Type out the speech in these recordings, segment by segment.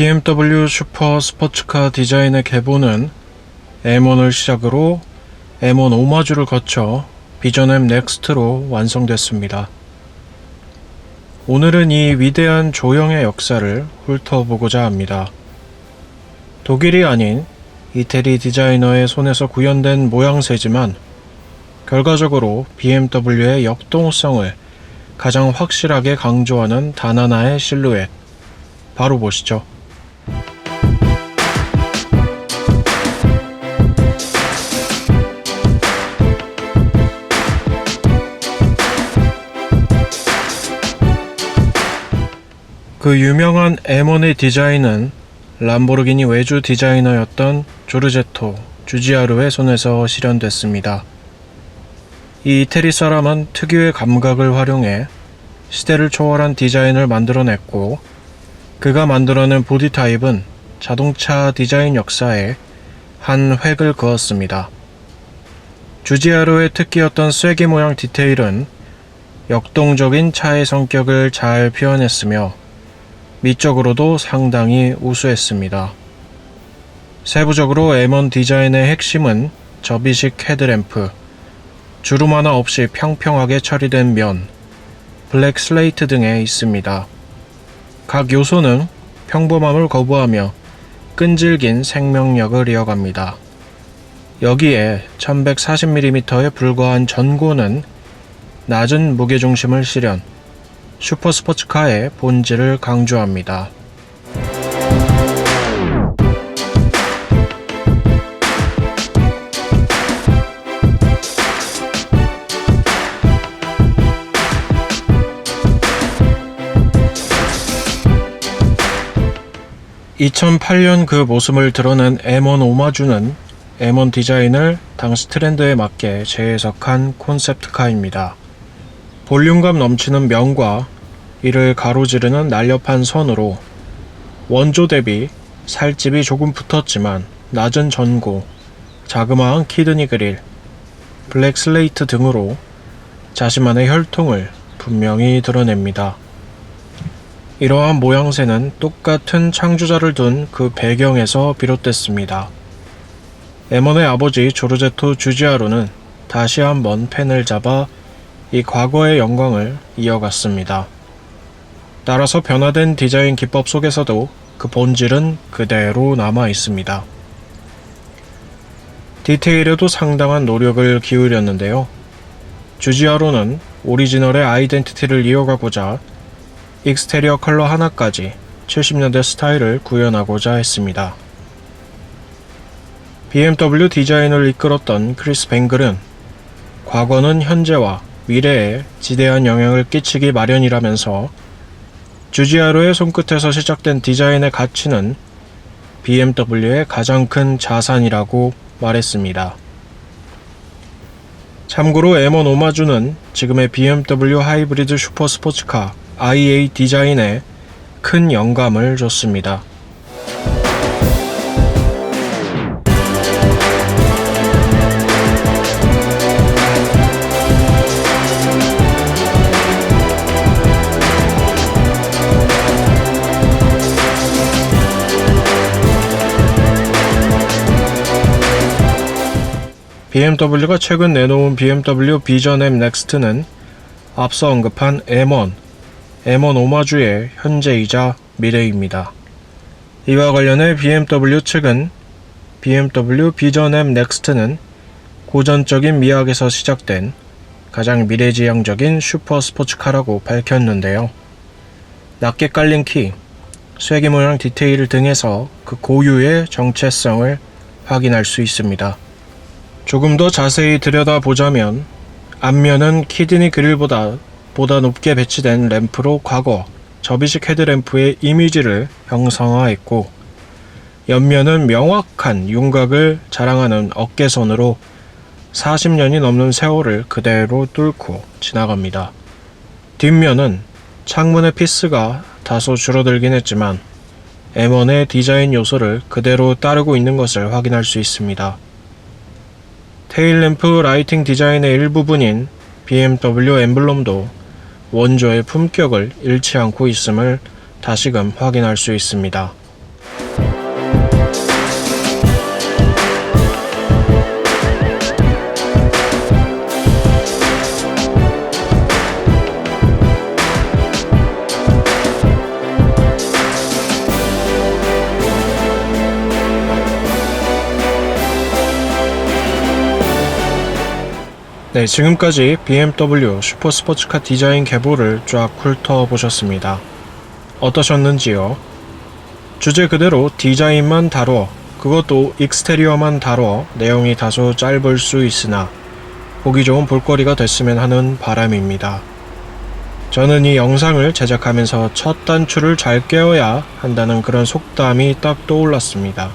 BMW 슈퍼 스포츠카 디자인의 개보는 M1을 시작으로 M1 오마주를 거쳐 비전 M 넥스트로 완성됐습니다. 오늘은 이 위대한 조형의 역사를 훑어보고자 합니다. 독일이 아닌 이태리 디자이너의 손에서 구현된 모양새지만 결과적으로 BMW의 역동성을 가장 확실하게 강조하는 단 하나의 실루엣. 바로 보시죠. 그 유명한 M1의 디자인은 람보르기니 외주 디자이너였던 조르제토 주지아르의 손에서 실현됐습니다. 이 이태리 사람은 특유의 감각을 활용해 시대를 초월한 디자인을 만들어냈고 그가 만들어낸 보디 타입은 자동차 디자인 역사에 한 획을 그었습니다. 주지아르의 특기였던 쐐기 모양 디테일은 역동적인 차의 성격을 잘 표현했으며 미적으로도 상당히 우수했습니다. 세부적으로 M1 디자인의 핵심은 접이식 헤드램프, 주름 하나 없이 평평하게 처리된 면, 블랙 슬레이트 등에 있습니다. 각 요소는 평범함을 거부하며 끈질긴 생명력을 이어갑니다. 여기에 1140mm에 불과한 전고는 낮은 무게중심을 실현, 슈퍼스포츠카의 본질을 강조합니다. (2008년) 그 모습을 드러낸 M1 오마주는 M1 디자인을 당시 트렌드에 맞게 재해석한 콘셉트카입니다. 볼륨감 넘치는 면과 이를 가로지르는 날렵한 선으로 원조 대비 살집이 조금 붙었지만 낮은 전고, 자그마한 키드니 그릴, 블랙 슬레이트 등으로 자신만의 혈통을 분명히 드러냅니다. 이러한 모양새는 똑같은 창조자를 둔 그 배경에서 비롯됐습니다. 에먼의 아버지 조르제토 주지아로는 다시 한번 펜을 잡아 이 과거의 영광을 이어갔습니다. 따라서 변화된 디자인 기법 속에서도 그 본질은 그대로 남아 있습니다. 디테일에도 상당한 노력을 기울였는데요. 주지아로는 오리지널의 아이덴티티를 이어가고자 익스테리어 컬러 하나까지 70년대 스타일을 구현하고자 했습니다. BMW 디자인을 이끌었던 크리스 뱅글은 과거는 현재와 미래에 지대한 영향을 끼치기 마련이라면서 주지아로의 손끝에서 시작된 디자인의 가치는 BMW의 가장 큰 자산이라고 말했습니다. 참고로 M1 오마주는 지금의 BMW 하이브리드 슈퍼 스포츠카 IA 디자인에 큰 영감을 줬습니다. BMW가 최근 내놓은 BMW 비전 M 넥스트는 앞서 언급한 M1, M1 오마주의 현재이자 미래입니다. 이와 관련해 BMW 측은 BMW 비전 M 넥스트는 고전적인 미학에서 시작된 가장 미래지향적인 슈퍼 스포츠카라고 밝혔는데요. 낮게 깔린 키, 쐐기 모양 디테일 등에서 그 고유의 정체성을 확인할 수 있습니다. 조금 더 자세히 들여다보자면 앞면은 키드니 그릴보다 보다 높게 배치된 램프로 과거 접이식 헤드램프의 이미지를 형상화했고 옆면은 명확한 윤곽을 자랑하는 어깨선으로 40년이 넘는 세월을 그대로 뚫고 지나갑니다. 뒷면은 창문의 피스가 다소 줄어들긴 했지만 M1의 디자인 요소를 그대로 따르고 있는 것을 확인할 수 있습니다. 테일램프 라이팅 디자인의 일부분인 BMW 엠블럼도 원조의 품격을 잃지 않고 있음을 다시금 확인할 수 있습니다. 네, 지금까지 BMW 슈퍼스포츠카 디자인 계보를 쫙 훑어 보셨습니다. 어떠셨는지요? 주제 그대로 디자인만 다뤄, 그것도 익스테리어만 다뤄 내용이 다소 짧을 수 있으나 보기 좋은 볼거리가 됐으면 하는 바람입니다. 저는 이 영상을 제작하면서 첫 단추를 잘 깨어야 한다는 그런 속담이 딱 떠올랐습니다.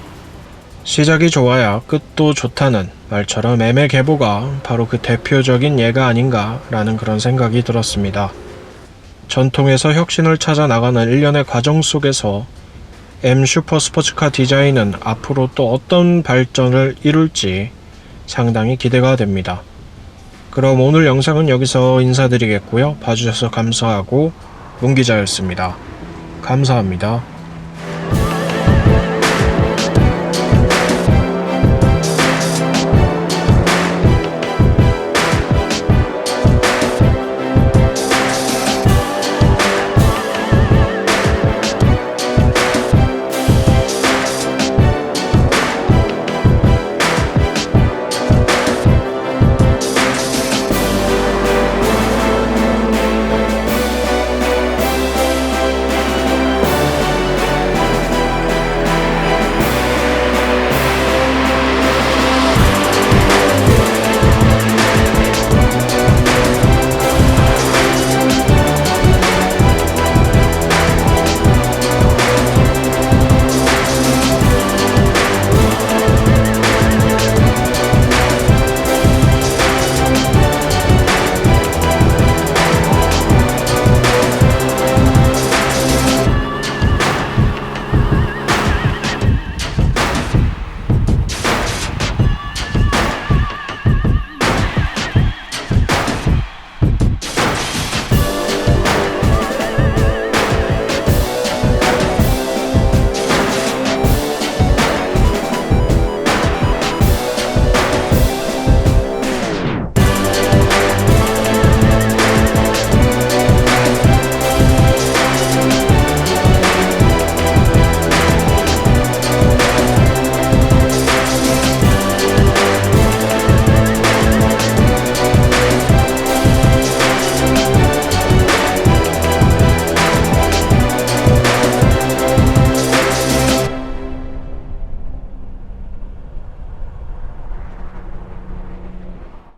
시작이 좋아야 끝도 좋다는 말처럼 애매 계보가 바로 그 대표적인 예가 아닌가라는 그런 생각이 들었습니다. 전통에서 혁신을 찾아 나가는 일련의 과정 속에서 M 슈퍼 스포츠카 디자인은 앞으로 또 어떤 발전을 이룰지 상당히 기대가 됩니다. 그럼 오늘 영상은 여기서 인사드리겠고요. 봐주셔서 감사하고 문 기자였습니다. 감사합니다.